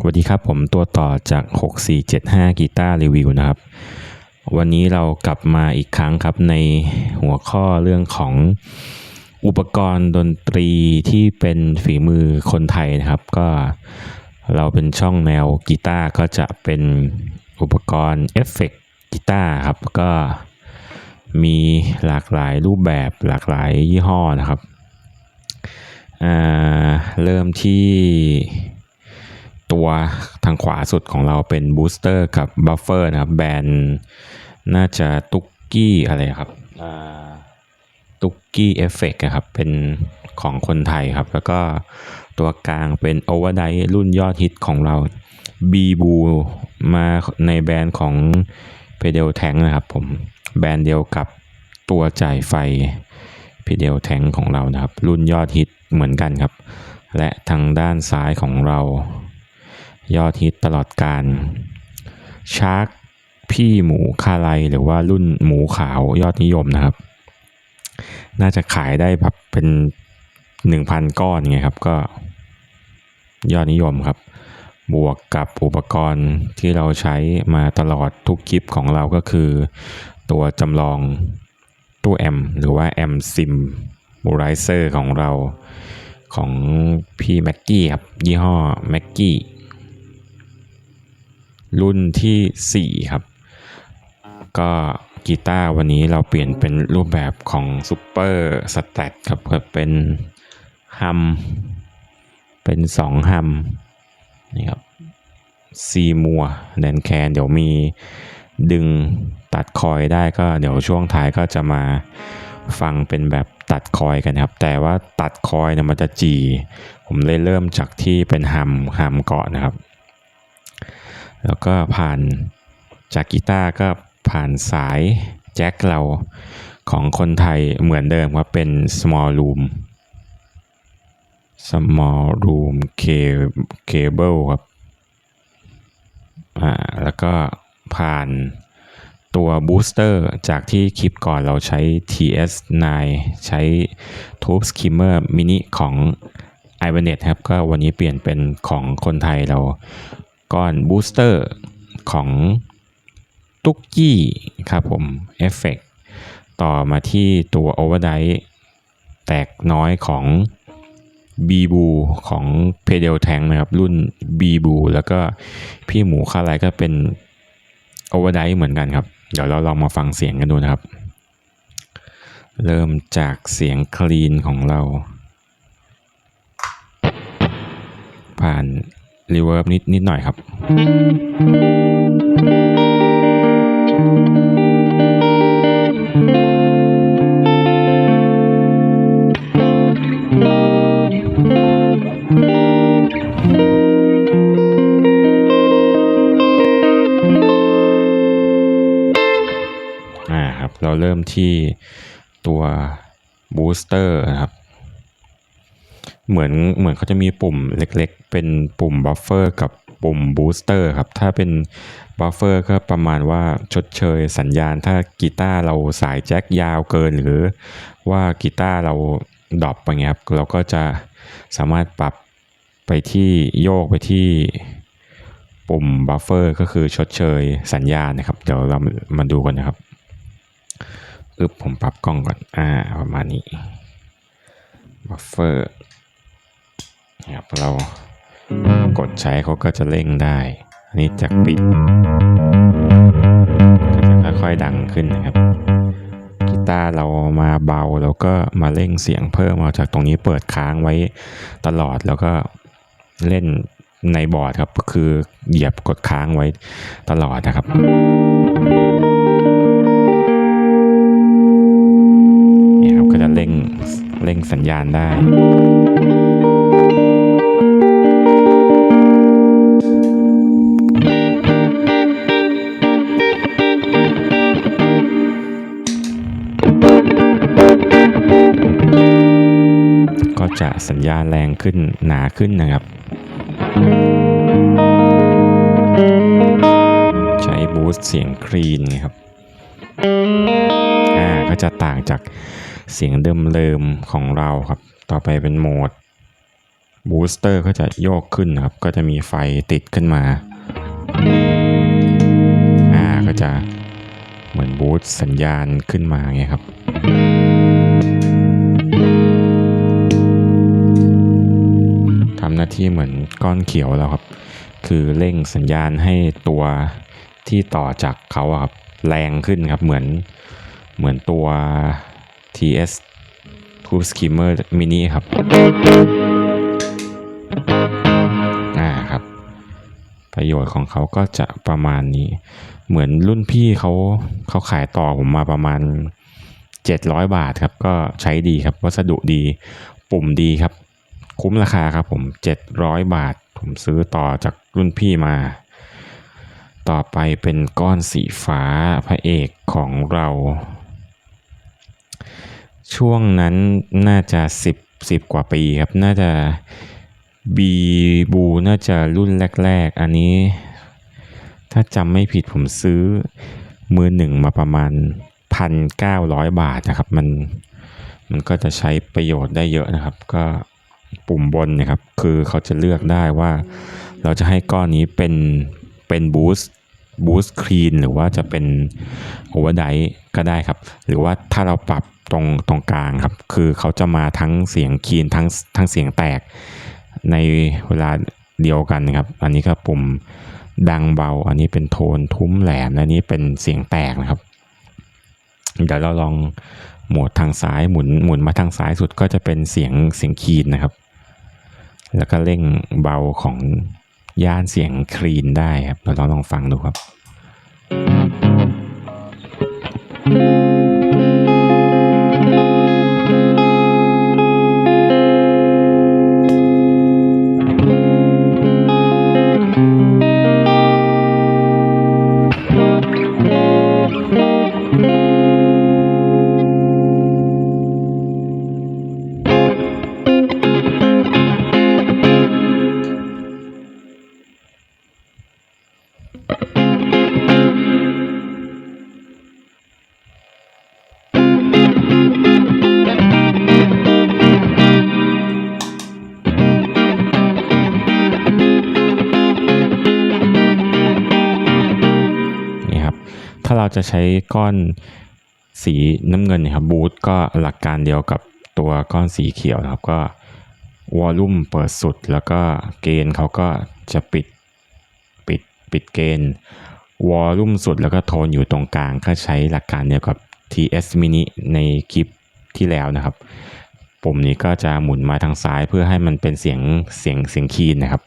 สวัสดีครับผมตัวต่อจาก 6475 กีตาร์รีวิวนะครับ วันนี้เรากลับมาอีกครั้งครับในหัวข้อเรื่องของอุปกรณ์ดนตรีที่เป็นฝีมือคนไทยนะครับ ก็เราเป็นช่องแนวกีตาร์ก็จะเป็นอุปกรณ์เอฟเฟกต์กีตาร์ครับ ก็มีหลากหลายรูปแบบหลากหลายยี่ห้อนะครับอ่าเริ่มที่ ตัวทางขวาสุดของเราเป็นบูสเตอร์กับบัฟเฟอร์นะครับ แบรนด์น่าจะตุกกี้อะไรครับตุกกี้เอฟเฟกครับ เป็นของคนไทยครับ แล้วก็ตัวกลางเป็นโอเวอร์ไดรุ่นยอดฮิตของเราบีบูมาในแบรนด์ของเพเดลแทงนะครับผมแบรนด์เดียวกับตัวจ่ายไฟเพเดลแทงของเรานะครับ รุ่นยอดฮิตเหมือนกันครับ และทางด้านซ้ายของเรา ยอดฮิตตลอดการชาร์กพี่หมูคาไลหรือว่ารุ่นหมูขาวยอดนิยมนะครับ น่าจะขายได้แบบเป็นหนึ่งพันก้อนไงครับก็ยอดนิยมครับ บวกกับอุปกรณ์ที่เราใช้มาตลอดทุกคลิปของเราก็คือ ตัวจำลองตู้แอมหรือว่าแอมซิมบูไรเซอร์ของเราของพี่แม็กกี้ครับ ยี่ห้อแม็กกี้ รุ่นที่ 4 ครับ ก็กีตาร์วันนี้เราเปลี่ยนเป็นรูปแบบของซูเปอร์สแตทครับก็เป็นฮัมเป็น2ฮัมนี่ครับซีมัวแดนแคนเดี๋ยวมีดึงตัดคอยได้ก็เดี๋ยวช่วงท้ายก็จะมาฟังเป็นแบบตัดคอยกันครับ แต่ว่าตัดคอยเนี่ยมันจะจี ผมเลยเริ่มจากที่เป็นฮัมฮัมเกาะนะครับ แล้วก็ผ่านจากกีตาร์ก็ผ่านสายแจ็คเราของคนไทยเหมือนเดิมครับเป็น small room small room cable ครับอ่าแล้วก็ผ่านตัวบูสเตอร์จากที่คลิปก่อนเราใช้ TS9 ใช้ Tube Skimmer Mini ของ i b a n e t ครับ ก็วันนี้เปลี่ยนเป็นของคนไทยเรา ก้อนบูสเตอร์ของตุกกี้ครับผมเอฟเฟกต่อมาที่ตัวโอเวอร์ไดแตกน้อยของบีบูของเพเดลแทงนะครับ รุ่นบีบูแล้วก็พี่หมูคาไลก็เป็นโอเวอร์ไดเหมือนกันครับ เดี๋ยวเราลองมาฟังเสียงกันดูนะครับ เริ่มจากเสียงคลีนของเรา ผ่าน รีเวิร์บนิดนิดหน่อยครับอ่าครับเราเริ่มที่ตัวบูสเตอร์นะครับ เหมือนเหมือนเขาจะมีปุ่มเล็กๆ เป็นปุ่มบัฟเฟอร์กับปุ่มบูสเตอร์ครับ ถ้าเป็นบัฟเฟอร์ก็ประมาณว่าชดเชยสัญญาณ ถ้ากีตาร์เราสายแจ็คยาวเกิน หรือว่ากีตาร์เราดรอปไปเงี้ยครับ เราก็จะสามารถปรับไปที่โยกไปที่ปุ่มบัฟเฟอร์ก็คือชดเชยสัญญาณนะครับ เดี๋ยวเรามาดูกันนะครับอึบผมปรับกล้องก่อน อ่า ประมาณนี้บัฟเฟอร์ ครับเรากดใช้เขาก็จะเร่งได้ อันนี้จากปิดก็จะค่อยๆดังขึ้นนะครับ กีตาร์เรามาเบาแล้วก็มาเร่งเสียงเพิ่มเอาจากตรงนี้เปิดค้างไว้ตลอดแล้วก็เล่นในบอร์ดครับ คือเหยียบกดค้างไว้ตลอดนะครับนี่ครับก็จะเร่งเร่งสัญญาณได้ จะสัญญาณแรงขึ้นหนาขึ้นนะครับ ใช้บูสต์เสียงคลีนครับอ่าก็จะต่างจากเสียงเดิมๆของเราครับ ต่อไปเป็นโหมดบูสเตอร์ก็จะโยกขึ้นครับ ก็จะมีไฟติดขึ้นมา อ่า ก็จะเหมือนบูสสัญญาณขึ้นมาไงครับาที่เหมือนก้อนเขียวแล้วครับ คือเร่งสัญญาณให้ตัวที่ต่อจากเขาครับแรงขึ้นครับเหมือนเหมือนตัว TS Tube Skimmer Mini ครับอ่าครับ ประโยชน์ของเขาก็จะประมาณนี้ เหมือนรุ่นพี่เขาเขาขายต่อผมมาประมาณ 700 บาทครับ ก็ใช้ดีครับ วัสดุดี ปุ่มดีครับ คุ้มราคาครับผม700บาท ผมซื้อต่อจากรุ่นพี่มา ต่อไปเป็นก้อนสีฟ้าพระเอกของเรา ช่วงนั้นน่าจะ10 10กว่าปีครับ น่าจะบีบูน่าจะรุ่นแรก ๆ อันนี้ ถ้าจำไม่ผิดผมซื้อมือหนึ่งมาประมาณ1,900บาทนะครับ มันมันก็จะใช้ประโยชน์ได้เยอะนะครับ ก็ ปุ่มบนนะครับ คือเขาจะเลือกได้ว่า เราจะให้ก้อนนี้เป็นเป็นบูสต์บูสต์คลีนหรือว่าจะเป็นโอเวอร์ไดก็ได้ครับ หรือว่าถ้าเราปรับตรงตรงกลางครับ คือเขาจะมาทั้งเสียงคลีนทั้งทั้งเสียงแตกในเวลาเดียวกันนะครับ อันนี้ก็ปุ่มดังเบา อันนี้เป็นโทนทุ้มแหลมและนี้เป็นเสียงแตกนะครับ เดี๋ยวเราลองโหมดทางซ้ายหมุนหมุนมาทางซ้ายสุดก็จะเป็นเสียงเสียงคีนนะครับ แล้วก็เร่งเบาของย่านเสียงคลีนได้ครับเราลองลองฟังดูครับนี่ จะใช้ก้อนสีน้ำเงินเนยครับบูทก็หลักการเดียวกับตัวก้อนสีเขียวนะครับก็วอลลุ่มเปิดสุดแล้วก็เกณฑ์เขาก็จะปิดปิดปิดเกณฑ์วอลลุ่มสุดแล้วก็โทนอยู่ตรงกลางก็ใช้หลักการเดียวกับ TS mini ในคลิปที่แล้วนะครับ ปุ่มนี้ก็จะหมุนมาทางซ้ายเพื่อให้มันเป็นเสียงเสียงเสียงคีนนะครับ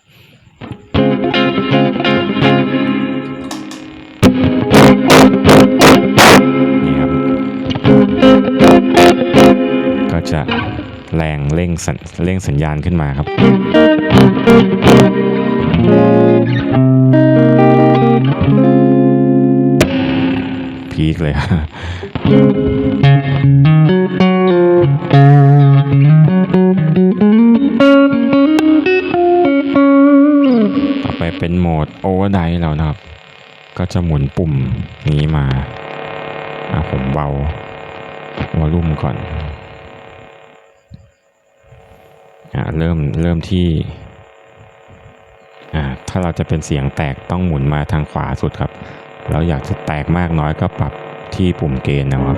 จะแรงเร่งสัญเร่งสัญญาณขึ้นมาครับ พีคเลยต่อไปเป็นโหมดโอเวอร์ไดแล้วนะครับ ก็จะหมุนปุ่มนี้มาอะผมเบาวอลลุ่มก่อน อะเริ่มเริ่มที่อ่าถ้าเราจะเป็นเสียงแตกต้องหมุนมาทางขวาสุดครับ เราอยากจะแตกมากน้อยก็ปรับที่ปุ่มเกณฑ์นะครับ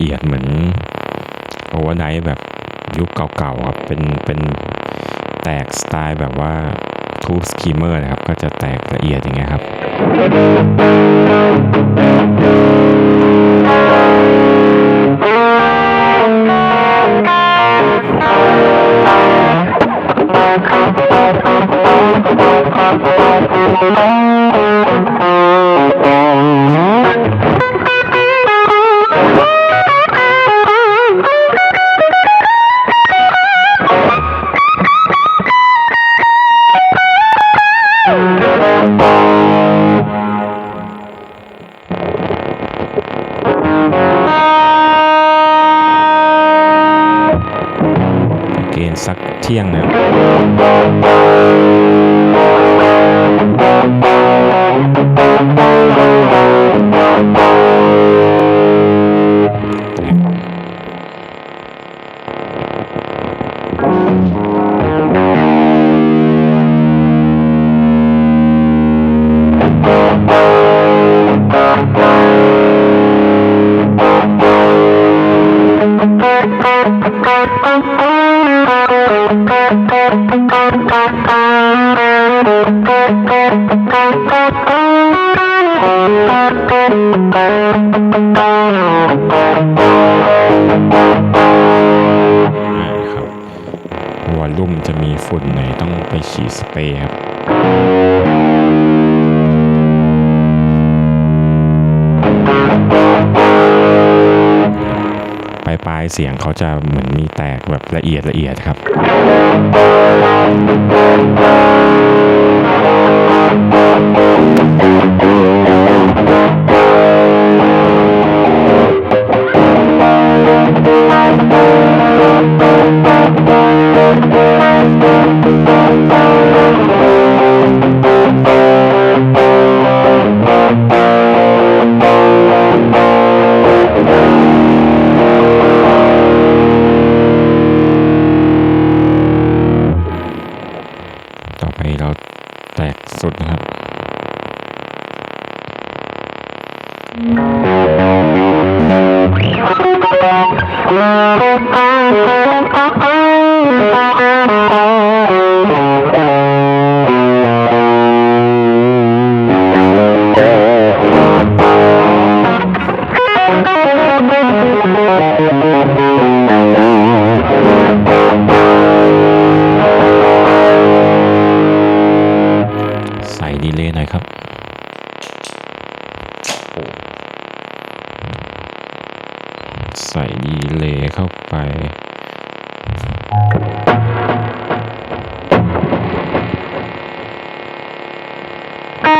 เอียดเหมือนโอเวอร์ไดแบบยุคเก่าๆครับเป็นเป็นแตกสไตล์แบบว่า Tube Skimmer นะครับ ก็จะแตกละเอียดอย่างเงี้ยครับเก ครับวอลลุ่มจะมีฝุ่นหน่อยต้องไปฉีดสเปรย์ครับปลายปลายเสียงเขาจะเหมือนมีแตกแบบละเอียดละเอียดครับ ต่ ครั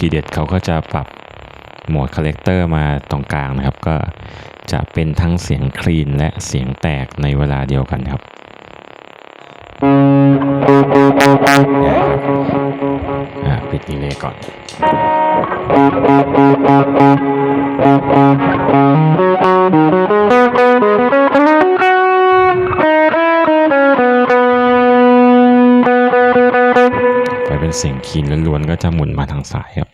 ทีเด็ดเขาก็จะปรับโหมดคาแรคเตอร์มาตรงกลางนะครับ ก็จะเป็นทั้งเสียงคลีนและเสียงแตกในเวลาเดียวกันครับเนี่ยครับอ่าปิดดีเลย์ก่อน เป็นเสียงคีนล้วนๆก็จะหมุนมาทางซ้ายครับ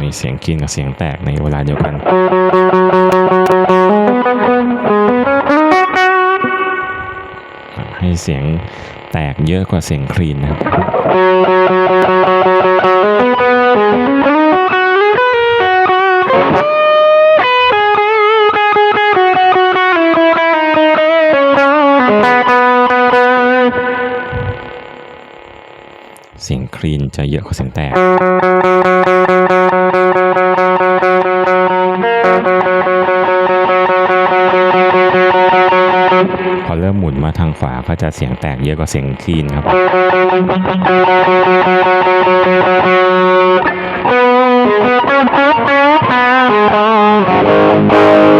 มีเสียงคีนกับเสียงแตกในเวลาเดียวกันให้เสียงแตกเยอะกว่าเสียงคลีนนะครับ จะเยอะกว่าเสียงแตกพอเริ่มหมุนมาทางขวาก็จะเสียงแตกเยอะกว่าเสียงคลีนครับครั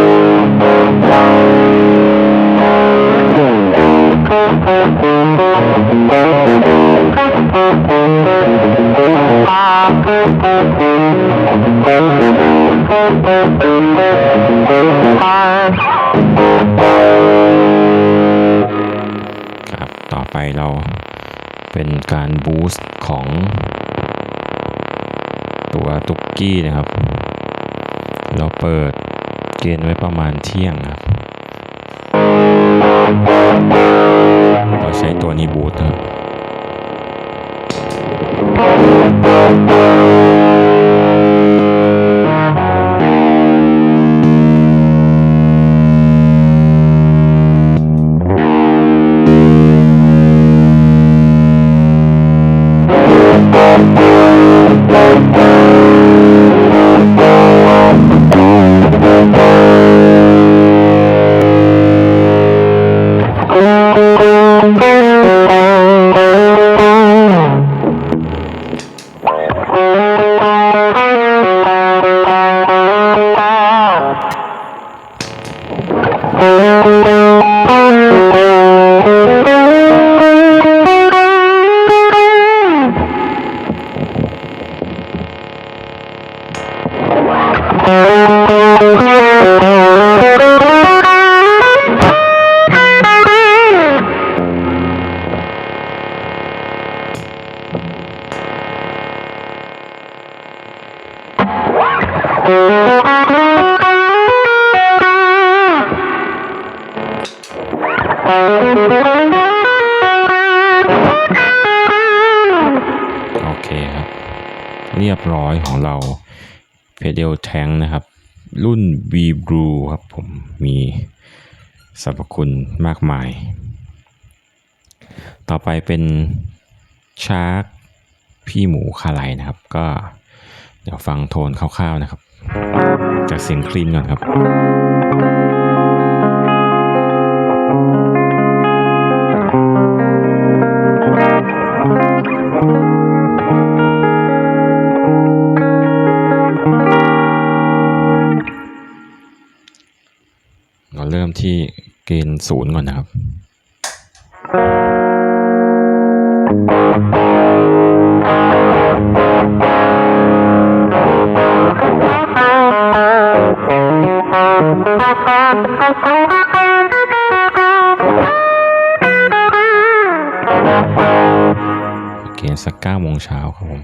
เป็นการบูสต์ของตัวตุกกี้นะครับ เราเปิดเกณฑ์ไว้ประมาณเที่ยงนะครับ เราใช้ตัวนี้บูสต์ครับ ร้อยของเราเพเดลแทงนะครับ รุ่น V Blue ครับผมมีสรรพคุณมากมาย ต่อไปเป็นชาร์กพี่หมูคาไลนะครับ ก็เดี๋ยวฟังโทนคร่าวๆนะครับ จากเสียงคลีนก่อนครับ ศูนย์ก่อนนะครับเกณฑ์สักเก้าโมงเช้าครับผม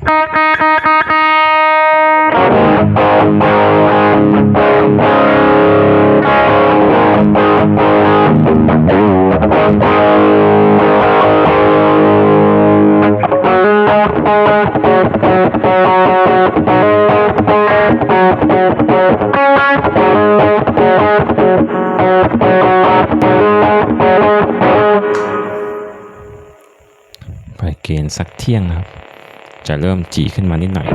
ไปเกณฑ์สักเที่ยงนะครับ จะเริ่มจีขึ้นมานิดหน่อย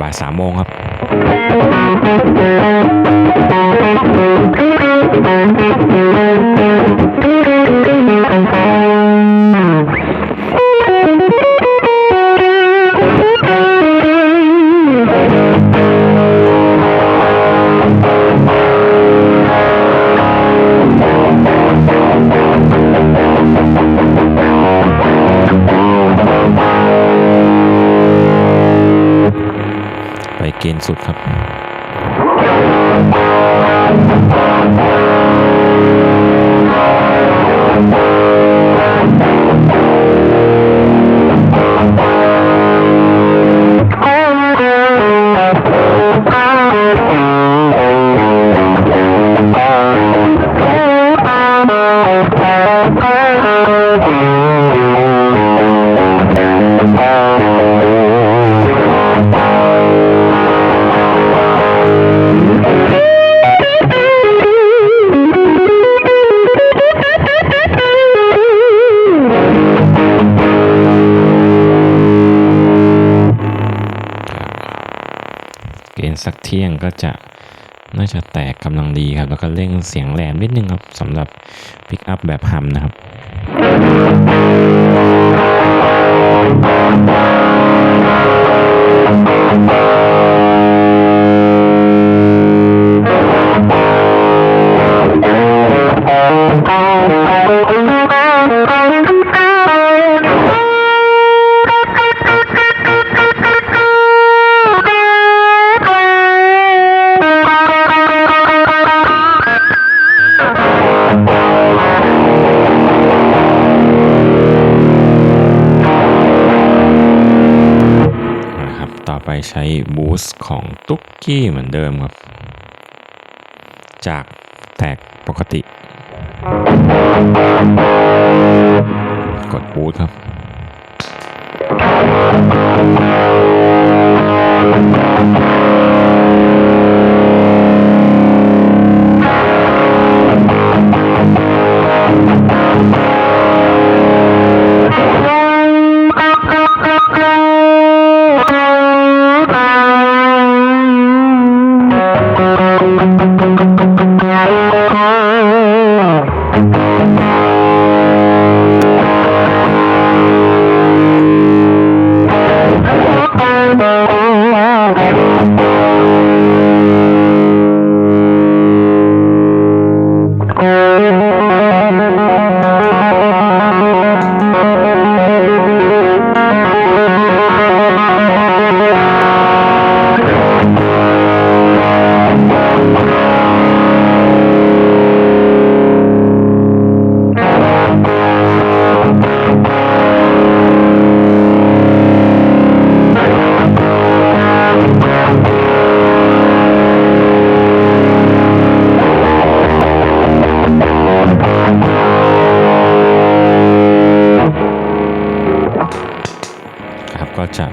บ่ายสามโมงครับไป สุดครับ ก็จะน่าจะแตกกำลังดีครับ แล้วก็เร่งเสียงแหลมนิดนึงครับสำหรับพิกอัพแบบฮัมนะครับนะ สของตุ๊กกี้เหมือนเดิมครับ จากแตกปกติ กดบูทครับ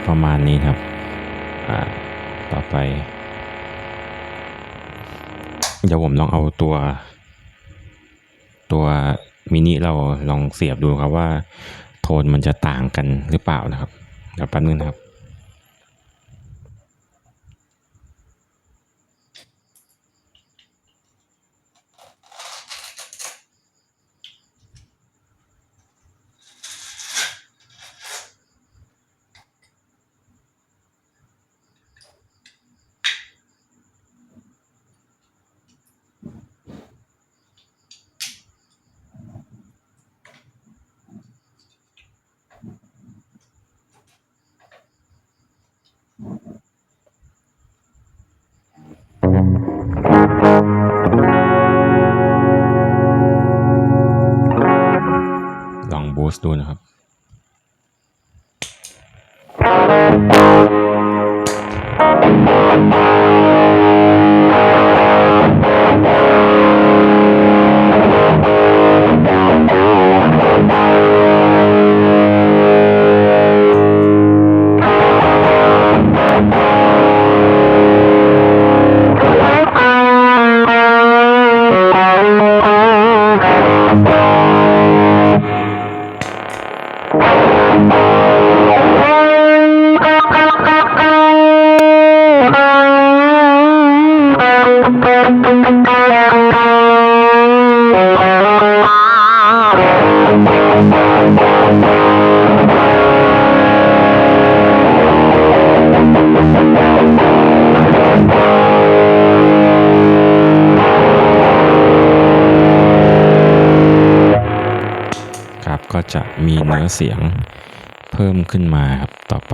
ประมาณนี้ครับ อ่า ต่อไป เดี๋ยวผมลองเอาตัว ตัวมินิเราลองเสียบดูครับว่า โทนมันจะต่างกันหรือเปล่านะครับ เดี๋ยวแป๊บนึงนะครับ ดูนะครับ จะมีเนื้อเสียงเพิ่มขึ้นมาครับ ต่อไป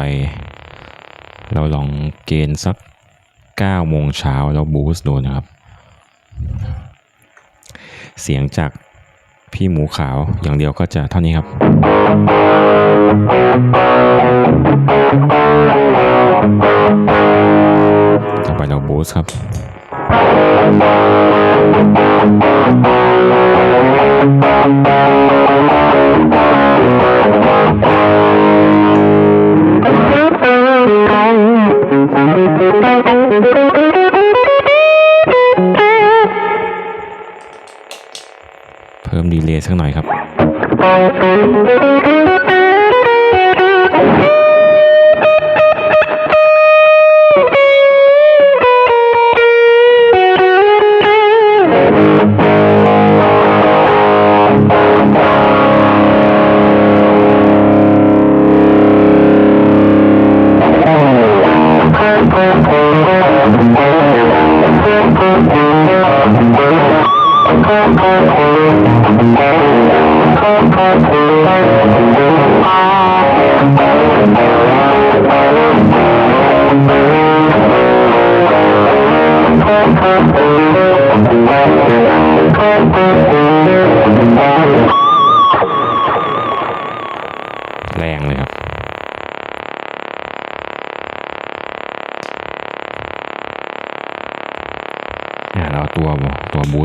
เราลองเกณฑ์สัก9โมงเช้าแล้วบูสต์ดูนะครับ เสียงจากพี่หมูขาวอย่างเดียวก็จะเท่านี้ครับ ต่อไปเราบูสต์ครับ สักหน่อยครับ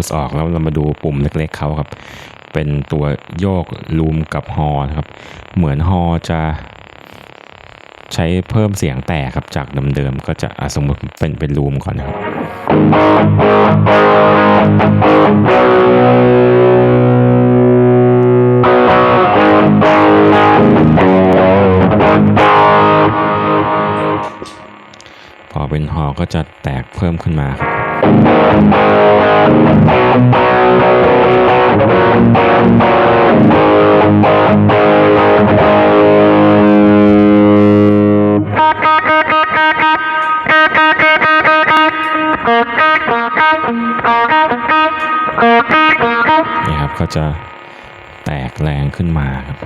สออกแล้วเรามาดูปุ่มเล็กๆเขาครับ เป็นตัวโยกลูมกับฮอนะครับ เหมือนฮอจะใช้เพิ่มเสียงแตกครับจากเดิมๆก็จะสมมติเป็นเป็นลูมก่อนนะครับ พอเป็นฮอก็จะแตกเพิ่มขึ้นมาครับ จะแตกแรงขึ้นมาครับ